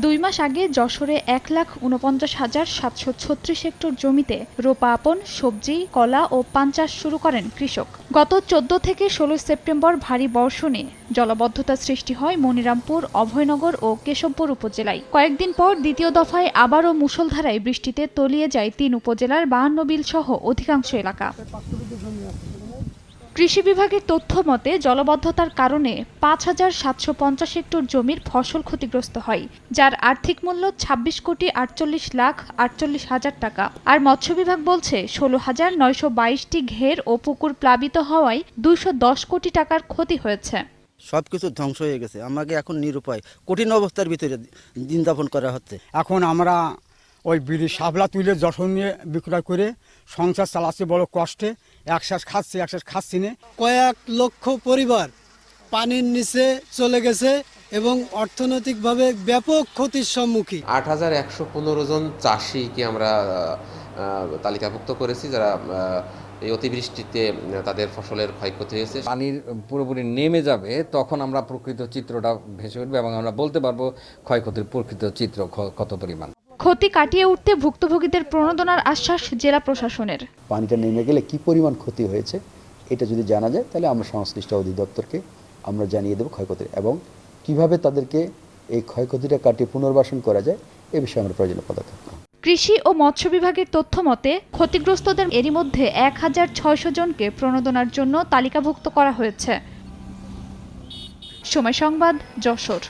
দুই মাস আগে যশোরে এক লাখ উনপঞ্চাশ হাজার সাতশো ছত্রিশ হেক্টর জমিতে রোপাপন সবজি, কলা ও পান চাষ শুরু করেন কৃষক। গত চোদ্দ থেকে ষোলোই সেপ্টেম্বর ভারী বর্ষণে জলবদ্ধতা সৃষ্টি হয় মনিরামপুর, অভয়নগর ও কেশবপুর উপজেলায়। কয়েকদিন পর দ্বিতীয় দফায় আবারও মুষলধারায় বৃষ্টিতে তলিয়ে যায় তিন উপজেলার বাহান্ন বিল সহ অধিকাংশ এলাকা। কৃষি বিভাগের তথ্য মতে জলবদ্ধতার কারণে পাঁচ হাজার সাতশো পঞ্চাশ হেক্টর জমির ফসল ক্ষতিগ্রস্ত হয় যার আর্থিক মূল্য ছাব্বিশ কোটি আটচল্লিশ লাখ আটচল্লিশ হাজার টাকা। আর মৎস্য বিভাগ বলছে ষোলো হাজার নয়শো বাইশটি ঘের ও পুকুর প্লাবিত হওয়ায় দুইশো দশ কোটি টাকার ক্ষতি হয়েছে। সব কিছু ধ্বংস হয়ে গেছে। আমাকে এখন নিরুপায় কঠিন অবস্থার ভিতরে দিন যাপন করা হচ্ছে। এখন আমরা ওই বিড়ি শাবলা তুলে যশন নিয়ে বিক্রয় করে সংসার চালাচ্ছে বড় কষ্টে একশ্বাস খাচ্ছি একশ্বাস খাচ্ছি না। কয়েক লক্ষ পরিবার পানির নিচে চলে গেছে এবং অর্থনৈতিকভাবে ব্যাপক ক্ষতির সম্মুখীন। আট হাজার একশো পনেরো জন চাষিকে আমরা তালিকাভুক্ত করেছি যারা এই অতিবৃষ্টিতে তাদের ফসলের ক্ষয়ক্ষতি হয়েছে। পানির পুরোপুরি নেমে যাবে তখন আমরা প্রকৃত চিত্রটা ভেসে উঠবে এবং আমরা বলতে পারব ক্ষয়ক্ষতির প্রকৃত চিত্র কত পরিমাণ। ক্ষতি কাটিয়ে উঠতে ভুক্তভোগীদের প্রণোদনার আশ্বাস জেলা প্রশাসনের। পানিটা নেমে গেলে কি পরিমাণ ক্ষতি হয়েছে এটা যদি জানা যায় তাহলে আমরা সংশ্লিষ্ট অধিদপ্তরকে আমরা জানিয়ে দেবো ক্ষয়ক্ষতি এবং কীভাবে তাদেরকে এই ক্ষয়ক্ষতিটা কাটিয়ে পুনর্বাসন করা যায় এ বিষয়ে আমরা প্রয়োজনীয় পদক্ষেপ কৃষি ও মৎস্য বিভাগের তথ্য মতে ক্ষতিগ্রস্তদের এরই মধ্যে এক হাজার ছয়শো জনকে প্রণোদনার জন্য তালিকাভুক্ত করা হয়েছে। সময় সংবাদ যশোর।